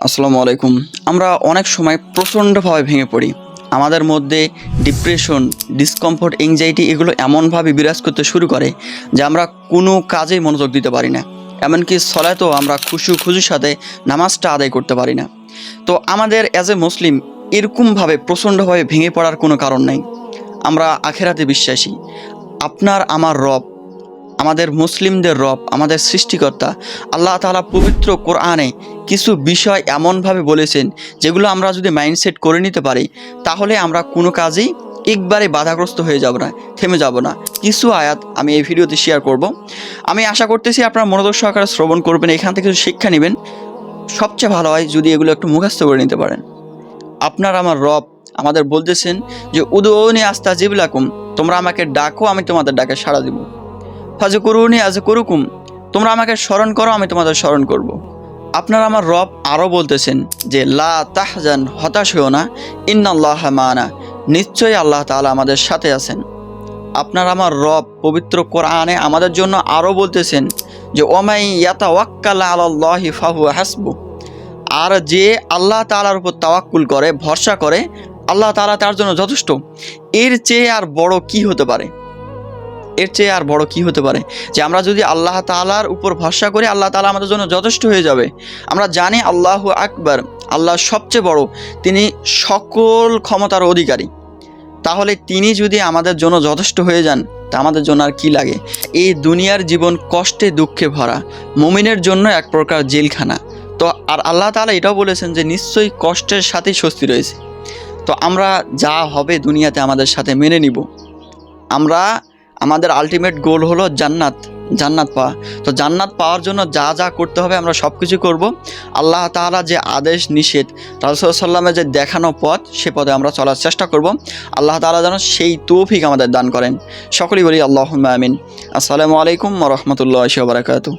আসসালামু আলাইকুম। আমরা অনেক সময় প্রচণ্ডভাবে ভেঙে পড়ি। আমাদের মধ্যে ডিপ্রেশন ডিসকমফোর্ট এংজাইটি এগুলো এমনভাবে বিরাজ করতে শুরু করে যে আমরা কোনো কাজেই মনোযোগ দিতে পারি না। এমনকি সলাতেও আমরা খুশু খুশুর সাথে নামাজটা আদায় করতে পারি না। তো আমাদের অ্যাজ এ মুসলিম এরকমভাবে প্রচণ্ডভাবে ভেঙে পড়ার কোনো কারণ নেই। আমরা আখেরাতে বিশ্বাসী। আপনার, আমার রব, আমাদের মুসলিমদের রব, আমাদের সৃষ্টিকর্তা, আল্লাহ তাআলা পবিত্র কোরআনে কিছু বিষয় এমনভাবে বলেছেন যেগুলো আমরা যদি মাইন্ডসেট করে নিতে পারি, তাহলে আমরা কোনো কাজেই একবারে বাধাগ্রস্ত হয়ে যাব না, থেমে যাব না। কিছু আয়াত আমি এই ভিডিওতে শেয়ার করব। আমি আশা করতেছি আপনারা মনোযোগ সহকারে শ্রবণ করবেন, এখান থেকে কিছু শিক্ষা নেবেন। সবচেয়ে ভালো হয় যদি এগুলো একটু মুখস্থ করে নিতে পারেন। আপনার আমার রব আমাদের বলতেছেন যে উদৌনি আস্তা জিবলাকুম তোমরা আমাকে ডাকো, আমি তোমাদের ডাকে সাড়া দিব। ফাজে করুনি আজ করুকুম তোমরা আমাকে স্মরণ করো, আমি তোমাদের স্মরণ করব। আপনার আমার রব আরও বলতেছেন যে, লা তাহজান, হতাশ হও না। ইন্নাল্লাহ মানা। নিশ্চয়ই আল্লাহ তাআলা আমাদের সাথে আছেন। আপনার আমার রব পবিত্র কোরআনে আমাদের জন্য আরও বলতেছেন যে, ওমাই ইয়াতা ওয়াক্কাল আল্লাহি ফাহু হাসবু আর যে আল্লাহ তালার উপর তাওয়াক্কুল করে, ভরসা করে, আল্লাহ তালা তার জন্য যথেষ্ট। এর চেয়ে আর বড় কি হতে পারে? এর চেয়ে আর বড় কি হতে পারে? যে আমরা যদি আল্লাহ তাআলার উপর ভরসা করি, আল্লাহ তাআলা আমাদের জন্য যথেষ্ট হয়ে যাবে। আমরা জানি আল্লাহ আকবার, আল্লাহ সবচেয়ে বড়, তিনি সকল ক্ষমতার অধিকারী। তাহলে তিনি যদি আমাদের জন্য যথেষ্ট হয়ে যান, তা আমাদের জন্য আর কি লাগে? এই দুনিয়ার জীবন কষ্টে, দুঃখে ভরা। মুমিনের জন্য এক প্রকার জেলখানা। তো আর আল্লাহ তাআলা এটাও বলেছেন যে, নিশ্চয়ই কষ্টের সাথেই স্বস্তি রয়েছে। তো আমরা যা হবে দুনিয়াতে আমাদের সাথে মেনে নিব। আমরা আমাদের আলটিমেট গোল হলো জান্নাত জান্নাত পাওয়া। তো জান্নাত পাওয়ার জন্য যা যা করতে হবে আমরা সব কিছু করব। আল্লাহ তালা যে আদেশ নিষেধ রাজসাল্লামের সাল্লামের যে দেখানো পথ, সে পথে আমরা চলার চেষ্টা করব। আল্লাহ তালা যেন সেই তৌফিক আমাদের দান করেন। সকলেই বলি আল্লাহ আমিন। আসসালামু আলাইকুম রহমতুল্লাহ বারাকাতু